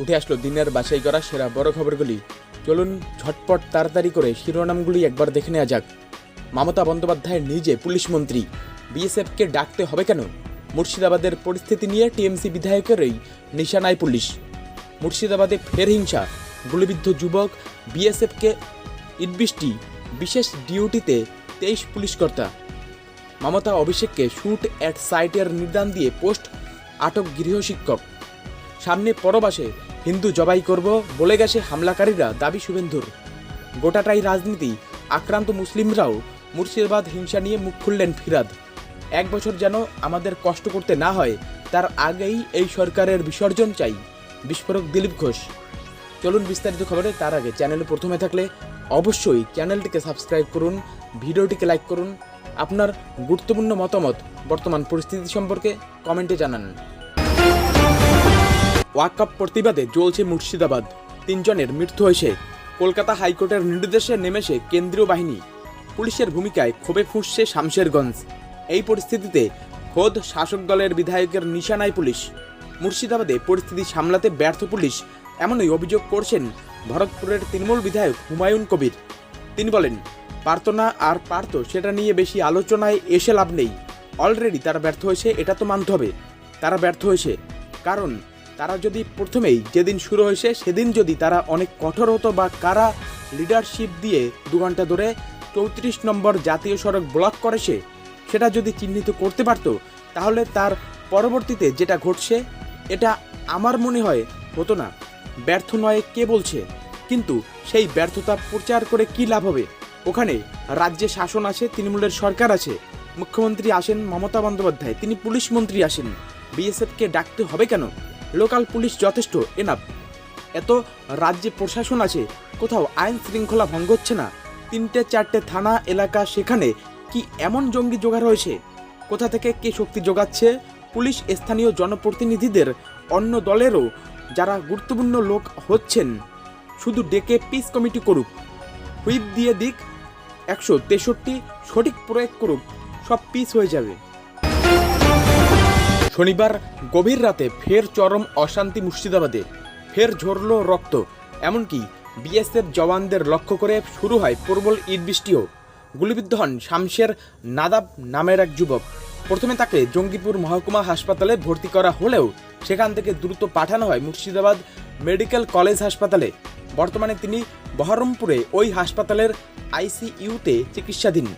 উঠে আসলো দিনের বাছাই করা সেরা বড় খবরগুলি। চলুন ঝটপট তাড়াতাড়ি করে শিরোনামগুলি একবার দেখে নেওয়া যাক। মমতা বন্দ্যোপাধ্যায় নিজে পুলিশ মন্ত্রী। বিএসএফকে ডাকতে হবে কেন? মুর্শিদাবাদের পরিস্থিতি নিয়ে টিএমসি বিধায়কেরই নিশানায় পুলিশ। মুর্শিদাবাদে ফের হিংসা। গুলিবিদ্ধ যুবক বিএসএফকে ইটবৃষ্টি। বিশেষ ডিউটিতে তেইশ পুলিশকর্তা। মমতা অভিষেককে শুট অ্যাট সাইটের নির্দান দিয়ে পোস্ট আটক গৃহশিক্ষক সামনে পরবাসে হিন্দু জবাই করব বলে গেছে হামলাকারীরা, দাবি শুভেন্দুর। গোটাটাই রাজনীতি, আক্রান্ত মুসলিমরাও মুর্শিদাবাদ হিংসা নিয়ে মুখ খুললেন ফিরাদ। এক বছর যেন আমাদের কষ্ট করতে না হয়, তার আগেই এই সরকারের বিসর্জন চাই। বিস্ফোরক দিলীপ ঘোষ। চলুন বিস্তারিত খবরে, তার আগে চ্যানেলে প্রথমে থাকলে অবশ্যই চ্যানেলটিকে সাবস্ক্রাইব করুন, ভিডিওটিকে লাইক করুন। আপনার গুরুত্বপূর্ণ মতামত বর্তমান পরিস্থিতি সম্পর্কে কমেন্টে জানান। ওয়াকআপ প্রতিবাদে জ্বলছে মুর্শিদাবাদ। তিনজনের মৃত্যু হয়েছে। কলকাতা হাইকোর্টের নির্দেশে নেমেছে কেন্দ্রীয় বাহিনী। পুলিশের ভূমিকায় ক্ষোভে ফুঁসছে শামশেরগঞ্জ। এই পরিস্থিতিতে খোদ শাসক দলের বিধায়কের নিশানায় পুলিশ। মুর্শিদাবাদে পরিস্থিতি সামলাতে ব্যর্থ পুলিশ, এমনই অভিযোগ করছেন ভরতপুরের তৃণমূল বিধায়ক হুমায়ুন কবির। তিনি বলেন, পারত না আর পারত, সেটা নিয়ে বেশি আলোচনায় এসে লাভ নেই। অলরেডি তারা ব্যর্থ হয়েছে, এটা তো মানতে হবে। তারা ব্যর্থ হয়েছে, কারণ তারা যদি প্রথমেই যেদিন শুরু হয়েছে, সেদিন যদি তারা অনেক কঠোর হতো বা কারা লিডারশিপ দিয়ে দু ঘণ্টা ধরে চৌত্রিশ নম্বর জাতীয় সড়ক ব্লক করেছে সেটা যদি চিহ্নিত করতে পারত, তাহলে তার পরবর্তীতে যেটা ঘটছে, এটা আমার মনে হয় হতো না। ব্যর্থ নয় কে বলছে, কিন্তু সেই ব্যর্থতা প্রচার করে কি লাভ হবে? ওখানে রাজ্যে শাসন আছে, তৃণমূলের সরকার আছে, মুখ্যমন্ত্রী আসেন মমতা বন্দ্যোপাধ্যায়, তিনি পুলিশ মন্ত্রী আসেন। বিএসএফকে ডাকতে হবে কেন? লোকাল পুলিশ যথেষ্ট এনাফ এত রাজ্যে প্রশাসন আছে, কোথাও আইন শৃঙ্খলা ভঙ্গ হচ্ছে না। তিনটে চারটে থানা, এলাকা, সেখানে কি এমন জঙ্গি জোগাড় হয়েছে? কোথা থেকে কে শক্তি যোগাচ্ছে পুলিশ, স্থানীয় জনপ্রতিনিধিদের, অন্য দলেরও যারা গুরুত্বপূর্ণ লোক হচ্ছেন, শুধু ডেকে পিস কমিটি করুক। হুইপ দিয়ে দিক, একশো তেষট্টি সঠিক প্রয়োগ করুক, সব পিস হয়ে যাবে। শনিবার গভীর রাতে ফের চরম অশান্তি মুর্শিদাবাদে। ফের ঝরল রক্ত। এমনকি বিএসএফ জওয়ানদের লক্ষ্য করে শুরু হয় প্রবল ইট বৃষ্টিও। গুলিবিদ্ধ হন শামশের নাদাব নামের এক যুবক। প্রথমে তাকে জঙ্গিপুর মহকুমা হাসপাতালে ভর্তি করা হলেও সেখান থেকে দ্রুত পাঠানো হয় মুর্শিদাবাদ মেডিকেল কলেজ হাসপাতালে। বর্তমানে তিনি বহরমপুরে ওই হাসপাতালের আইসিইউতে চিকিৎসাধীন।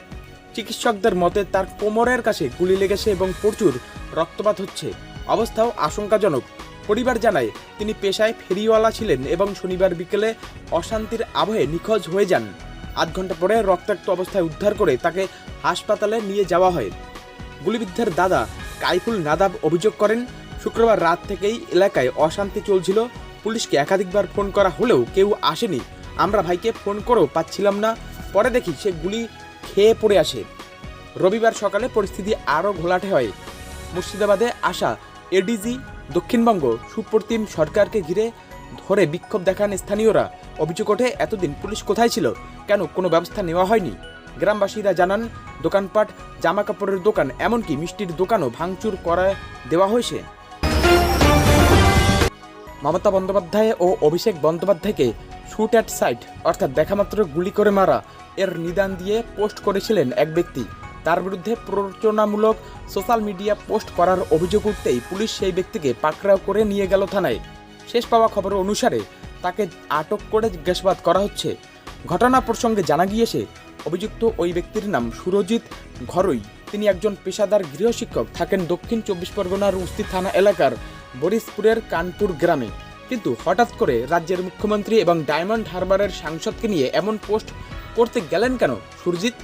চিকিৎসকদের মতে তার কোমরের কাছে গুলি লেগেছে এবং প্রচুর রক্তপাত হচ্ছে। অবস্থাও আশঙ্কাজনক। পরিবার জানায়, তিনি পেশায় ফেরিওয়ালা ছিলেন এবং শনিবার বিকেলে অশান্তির আবহে নিখোঁজ হয়ে যান। আধ ঘণ্টা পরে রক্তাক্ত অবস্থায় উদ্ধার করে তাকে হাসপাতালে নিয়ে যাওয়া হয়। গুলিবিদ্ধের দাদা কাইফুল নাদাব অভিযোগ করেন, শুক্রবার রাত থেকেই এলাকায় অশান্তি চলছিল। পুলিশকে একাধিকবার ফোন করা হলেও কেউ আসেনি। আমরা ভাইকে ফোন করেও পাচ্ছিলাম না। পরে দেখি সে গুলি খেয়ে পড়ে আসে। রবিবার সকালে পরিস্থিতি আরও ঘোলাটে হয়। মুর্শিদাবাদে আসা এডিজি, দক্ষিণবঙ্গ, সুপ্রতিম সরকারকে ঘিরে ধরে বিক্ষোভ দেখান স্থানীয়রা। অভিযোগ ওঠে, এতদিন পুলিশ কোথায় ছিল? কেন কোনো ব্যবস্থা নেওয়া হয়নি? গ্রামবাসীরা জানান, দোকানপাট জামা কাপড়ের দোকান, এমনকি মিষ্টির দোকানও ভাঙচুর করা দেওয়া হয়েছে। মমতা বন্দ্যোপাধ্যায় ও অভিষেক বন্দ্যোপাধ্যায়কে শুট অ্যাট সাইট, অর্থাৎ দেখামাত্র গুলি করে মারা এর নিদান দিয়ে পোস্ট করেছিলেন এক ব্যক্তি। তার বিরুদ্ধে প্ররোচনামূলক সোশ্যাল মিডিয়া পোস্ট করার অভিযোগ উঠতেই পুলিশ সেই ব্যক্তিকে পাকড়াও করে নিয়ে গেল থানায়। শেষ পাওয়া খবর অনুসারে তাকে আটক করে জিজ্ঞাসাবাদ করা হচ্ছে। ঘটনা প্রসঙ্গে জানা গিয়েছে, অভিযুক্ত ওই ব্যক্তির নাম সুরজিৎ ঘরুই। তিনি একজন পেশাদার গৃহশিক্ষক, থাকেন দক্ষিণ চব্বিশ পরগনার উস্তি থানা এলাকার বরিশপুরের কানপুর গ্রামে। কিন্তু হঠাৎ করে রাজ্যের মুখ্যমন্ত্রী এবং ডায়মন্ড হারবারের সাংসদকে নিয়ে এমন পোস্ট করতে গেলেন কেন? সুরজিৎ?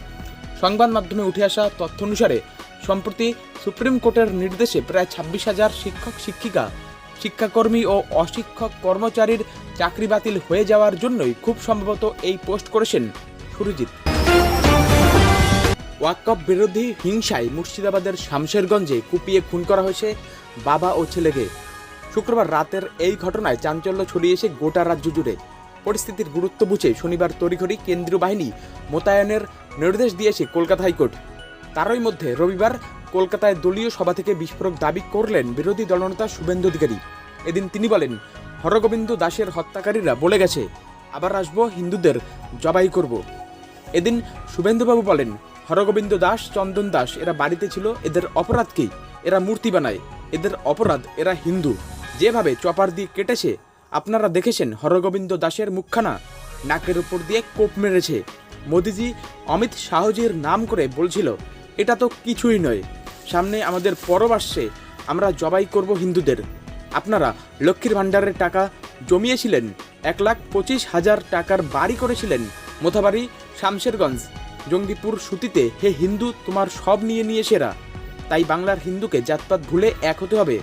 সংবাদ মাধ্যমে উঠে আসা তথ্য অনুসারে সম্প্রতি সুপ্রিম কোর্টের নির্দেশে প্রায় ছাব্বিশ হাজার শিক্ষক, শিক্ষিকা, শিক্ষাকর্মী ও অশিক্ষক কর্মচারীর চাকরি বাতিল হয়ে যাওয়ার জন্যই খুব সম্ভবত এই পোস্ট করেছেন সুরজিৎ। ওয়াকফ বিরোধী হিংসায় মুর্শিদাবাদের শামশেরগঞ্জে কুপিয়ে খুন করা হয়েছে বাবা ও ছেলেকে। শুক্রবার রাতের এই ঘটনায় চাঞ্চল্য ছড়িয়ে এসে গোটা রাজ্য জুড়ে। পরিস্থিতির গুরুত্ব বুঝে শনিবার তড়িঘড়ি কেন্দ্রীয় বাহিনী মোতায়েনের নির্দেশ দিয়েছে কলকাতা হাইকোর্ট। তারই মধ্যে রবিবার কলকাতায় দলীয় সভা থেকে বিস্ফোরক দাবি করলেন বিরোধী দলনেতা শুভেন্দু অধিকারী। এদিন তিনি বলেন, হরগোবিন্দ দাসের হত্যাকারীরা বলে গেছে, আবার আসব হিন্দুদের জবাই করব। এদিন শুভেন্দুবাবু বলেন, হরগোবিন্দ দাস, চন্দন দাস, এরা বাড়িতে ছিল, এদের অপরাধ কি? এরা মূর্তি বানায়, এদের অপরাধ এরা হিন্দু। যেভাবে চপার দিয়ে কেটেছে, আপনারা দেখেছেন হরগোবিন্দ দাসের মুখখানা। নাকের উপর দিয়ে কোপ মেরেছে। মোদিজি অমিত শাহজির নাম করে বলছিল, এটা তো কিছুই নয়। সামনে আমাদের পরব আসছে। আমরা জবাই করব হিন্দুদের। আপনারা লক্ষ্মীর ভাণ্ডারের টাকা জমিয়েছিলেন, এক লাখ পঁচিশ হাজার টাকার বাড়ি করেছিলেন মোথাবাড়ি, শামশেরগঞ্জ। জঙ্গিপুর সুতিতে, হে হিন্দু, তোমার সব নিয়ে নিয়ে সেরা। তাই বাংলার হিন্দুকে জাতপাত ভুলে এক হতে হবে।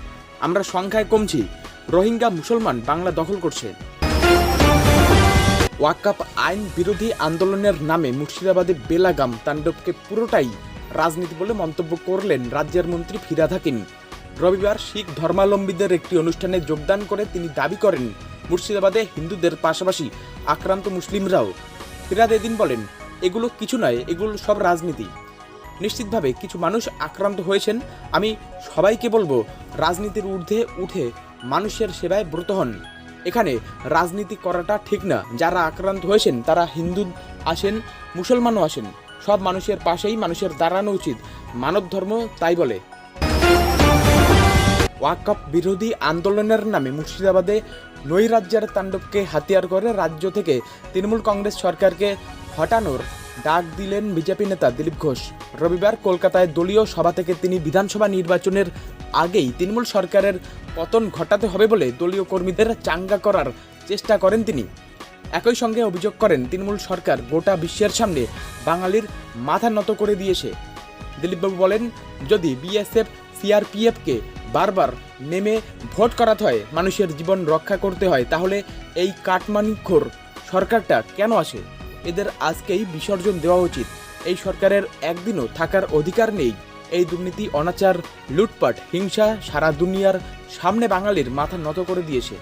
আমরা সংখ্যায় কমছি। রোহিঙ্গা মুসলমান বাংলা দখল করছে। ওয়াকাপ আইন বিরোধী আন্দোলনের নামে মুর্শিদাবাদে বেলাগাম তাণ্ডবকে পুরোটাই রাজনীতি বলে মন্তব্য করলেন রাজ্যের মন্ত্রী ফিরাদ হাকিম। রবিবার শিখ ধর্মাবলম্বীদের একটি অনুষ্ঠানে যোগদান করে তিনি দাবি করেন, মুর্শিদাবাদে হিন্দুদের পাশাপাশি আক্রান্ত মুসলিমরাও। ফিরাদ এদিন বলেন, এগুলো কিছু নয়, এগুলো সব রাজনীতি। নিশ্চিতভাবে কিছু মানুষ আক্রান্ত হয়েছেন। আমি সবাইকে বলব, রাজনীতির ঊর্ধ্বে উঠে মানুষের সেবায় ব্রত হন। এখানে রাজনীতি করাটা ঠিক না। যারা আক্রান্ত হয়েছেন, তারা হিন্দু আসেন, মুসলমানও আসেন। সব মানুষের পাশেই মানুষের দাঁড়ানো উচিত। মানব ধর্ম তাই বলে। ওয়াকআপ বিরোধী আন্দোলনের নামে মুর্শিদাবাদে নৈরাজ্যের তাণ্ডবকে হাতিয়ার করে রাজ্য থেকে তৃণমূল কংগ্রেস সরকারকে হটানোর ডাক দিলেন বিজেপি নেতা দিলীপ ঘোষ। রবিবার কলকাতায় দলীয় সভা থেকে তিনি বিধানসভা নির্বাচনের আগেই তৃণমূল সরকারের পতন ঘটাতে হবে বলে দলীয় কর্মীদের চাঙ্গা করার চেষ্টা করেন তিনি। একই সঙ্গে অভিযোগ করেন, তৃণমূল সরকার গোটা বিশ্বের সামনে বাঙালির মাথা নত করে দিয়েছে। দিলীপবাবু বলেন, যদি বিএসএফ, সিআরপিএফকে বারবার নেমে ভোট করাতে হয়, মানুষের জীবন রক্ষা করতে হয়, তাহলে এই কাটমানিখোর সরকারটা কেন আসে? এদের আজকেই বিসর্জন দেওয়া উচিত। এই সরকারের একদিনও থাকার অধিকার নেই। এই দুর্নীতি, অনাচার, লুটপাট, হিংসা সারা দুনিয়ার সামনে বাঙালির মাথা নত করে দিয়েছে।